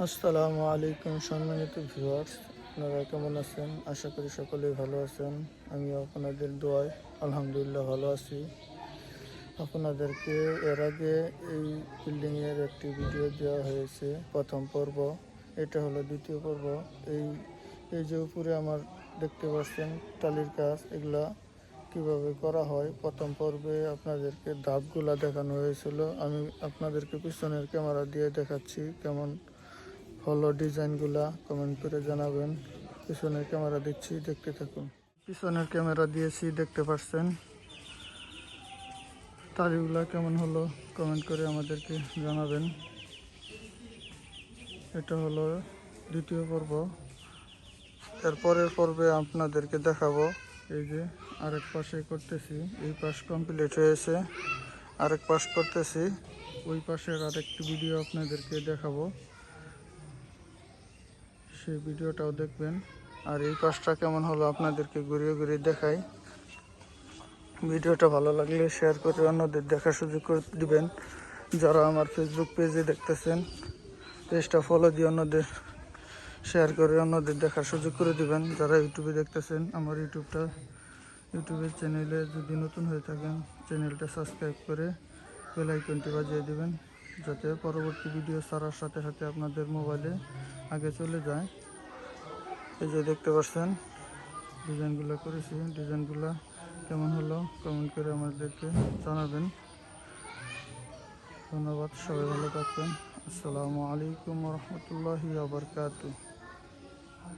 আসসালামু আলাইকুম সম্মানিত ভিউয়ার্স, আপনারা কেমন আছেন? আশা করি সকলেই ভালো আছেন। আমি আপনাদের দোয়ায় আলহামদুলিল্লাহ ভালো আছি। আপনাদেরকে এর আগে এই বিল্ডিংয়ের একটি ভিডিও দেওয়া হয়েছে, প্রথম পর্ব। এটা হলো দ্বিতীয় পর্ব। এই এই যে উপরে আমার দেখতে পাচ্ছেন টালির কাজ, এগুলা কীভাবে করা হয়? প্রথম পর্বে আপনাদেরকে ধাপগুলা দেখানো হয়েছিল। আমি আপনাদেরকে পিছনের ক্যামেরা দিয়ে দেখাচ্ছি কেমন হলো ডিজাইনগুলা কমেন্ট করে জানাবেন। পিছনের ক্যামেরা দিচ্ছি, দেখতে থাকুন। পিছনের ক্যামেরা দিয়েছি, দেখতে পাচ্ছেন তারিগুলা কেমন হলো? কমেন্ট করে আমাদেরকে জানাবেন। এটা হলো দ্বিতীয় পর্ব। এর পরের পর্বে আপনাদেরকে দেখাবো। এই যে আরেক পাশে করতেছি, এই পাশ কমপ্লিট হয়েছে। আরেক পাশ করতেছি, ওই পাশের আরেকটি ভিডিও আপনাদেরকে দেখাবো। সেই ভিডিওটাও দেখবেন। আর এই পাশটা কেমন হলো আপনাদেরকে ঘুরিয়ে ঘুরিয়ে দেখাই। ভিডিওটা ভালো লাগলে শেয়ার করে অন্যদের দেখার সুযোগ করে দিবেন। যারা আমার ফেসবুক পেজে দেখতেছেন পেজটা ফলো দিয়ে অন্যদের শেয়ার করে অন্যদের দেখার সুযোগ করে দিবেন। যারা ইউটিউবে দেখতেছেন, আমার ইউটিউবটা ইউটিউবের চ্যানেলে যদি নতুন হয়ে থাকেন চ্যানেলটা সাবস্ক্রাইব করে বেল আইকনটি বাজিয়ে দিবেন। যাতে পরবর্তী ভিডিও ছাড়ার সাথে সাথে আপনাদের মোবাইলে আগে চলে যায়। এই যে দেখতে পাচ্ছেন ডিজাইনগুলো করেছি। ডিজাইনগুলো কেমন হলো কমেন্ট করে আমাদেরকে জানাবেন। ধন্যবাদ, সবাই ভালো থাকবেন। আসসালামু আলাইকুম রহমতুল্লাহি আবরকাতু